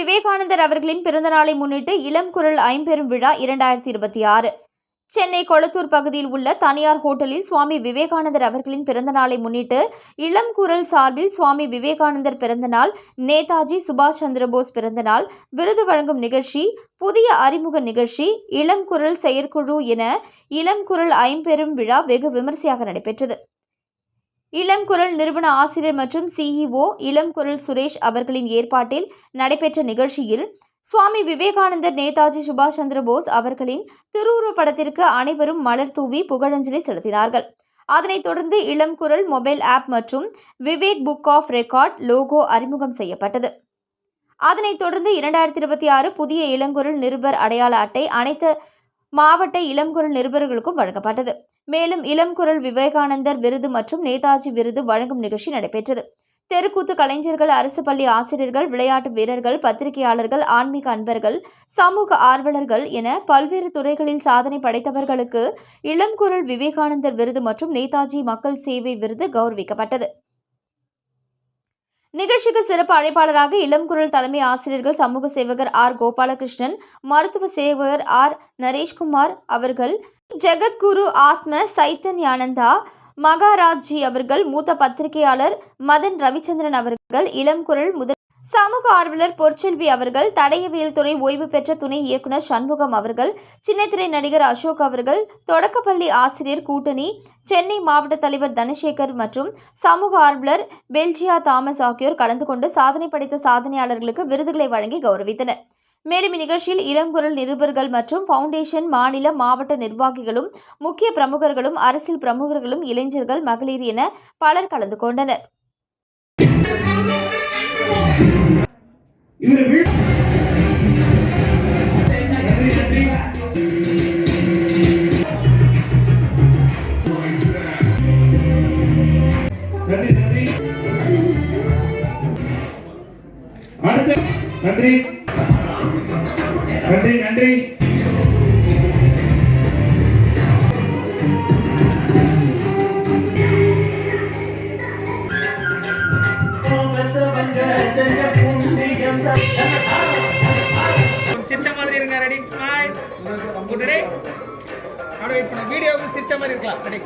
விவேகானந்தர் அவர்களின் பிறந்தநாளை முன்னிட்டு இளம் குரல் ஐம்பெரும் விழா இரண்டாயிரத்தி இருபத்தி ஆறு. சென்னை கொளத்தூர் பகுதியில் உள்ள தனியார் ஹோட்டலில் சுவாமி விவேகானந்தர் அவர்களின் பிறந்தநாளை முன்னிட்டு இளம் குரல் சார்பில் சுவாமி விவேகானந்தர் பிறந்தநாள் நேதாஜி சுபாஷ் சந்திரபோஸ் பிறந்தநாள் விருது வழங்கும் நிகழ்ச்சி புதிய அறிமுக நிகழ்ச்சி இளம் குரல் செயற்குழு என இளம் குரல் ஐம்பெரும் விழா வெகு விமரிசையாக நடைபெற்றது. இளம் குரல் நிறுவன ஆசிரியர் மற்றும் சிஇஓ இளம் குரல் சுரேஷ் அவர்களின் ஏற்பாட்டில் நடைபெற்ற நிகழ்ச்சியில் சுவாமி விவேகானந்தர் நேதாஜி சுபாஷ் சந்திர போஸ் அவர்களின் திருவுருவ படத்திற்கு அனைவரும் மலர் தூவி புகழஞ்சலி செலுத்தினார்கள். அதனைத் தொடர்ந்து இளம் குரல் மொபைல் ஆப் மற்றும் Vivek book of record logo அறிமுகம் செய்யப்பட்டது. அதனைத் தொடர்ந்து இரண்டாயிரத்தி இருபத்தி ஆறு புதிய இளங்குரல் நிருபர் அடையாள அட்டை அனைத்து மாவட்ட இளம்குரல் நிருபர்களுக்கும் வழங்கப்பட்டது. மேலும் இளம்குரல் விவேகானந்தர் விருது மற்றும் நேதாஜி விருது வழங்கும் நிகழ்ச்சி நடைபெற்றது. தெருக்கூத்து கலைஞர்கள் அரசு பள்ளி ஆசிரியர்கள் விளையாட்டு வீரர்கள் பத்திரிகையாளர்கள் ஆன்மீக அன்பர்கள் சமூக ஆர்வலர்கள் என பல்வேறு துறைகளில் சாதனை படைத்தவர்களுக்கு இளம்குரல் விவேகானந்தர் விருது மற்றும் நேதாஜி மக்கள் சேவை விருது கௌரவிக்கப்பட்டது. நிகழ்ச்சிக்கு சிறப்பு அழைப்பாளராக இளம்குரல் தலைமை ஆசிரியர்கள் சமூக சேவகர் ஆர். கோபாலகிருஷ்ணன் மருத்துவ சேவகர் ஆர். நரேஷ்குமார் அவர்கள் ஜெகத்குரு ஆத்ம சைத்தன்யானந்தா மகாராஜ்ஜி அவர்கள் மூத்த பத்திரிகையாளர் மதன் ரவிச்சந்திரன் அவர்கள் இளம் குரல் முதல் சமூக ஆர்வலர் பொற்செல்வி அவர்கள் தடயவியல் துறை ஓய்வு பெற்ற துணை இயக்குனர் சண்முகம் அவர்கள் சின்னத்திரை நடிகர் அசோக் அவர்கள் தொடக்கப்பள்ளி ஆசிரியர் கூட்டணி சென்னை மாவட்ட தலைவர் தனசேகர் மற்றும் சமூக ஆர்வலர் பெல்ஜியா தாமஸ் ஆகியோர் கலந்து கொண்டு சாதனை படைத்த சாதனையாளர்களுக்கு விருதுகளை வழங்கி கௌரவித்தனர். மேலும் இந்நிகழ்ச்சியில் இளங்குரல் நிருபர்கள் மற்றும் ஃபவுண்டேஷன் மாநில மாவட்ட நிர்வாகிகளும் முக்கிய பிரமுகர்களும் அரசியல் பிரமுகர்களும் இளைஞர்கள் மகளிர் என பலர் கலந்து கொண்டனர். நன்றி நன்றி. அடுத்த நன்றி. நன்றி நன்றி. சிரிச்ச மாதிரி இருங்க ரெடி ஸ்மைல் குட் டே அப்படியே இப்போ வீடியோவுக்கு சிரிச்ச மாதிரி இருக்கலாம். ரெடி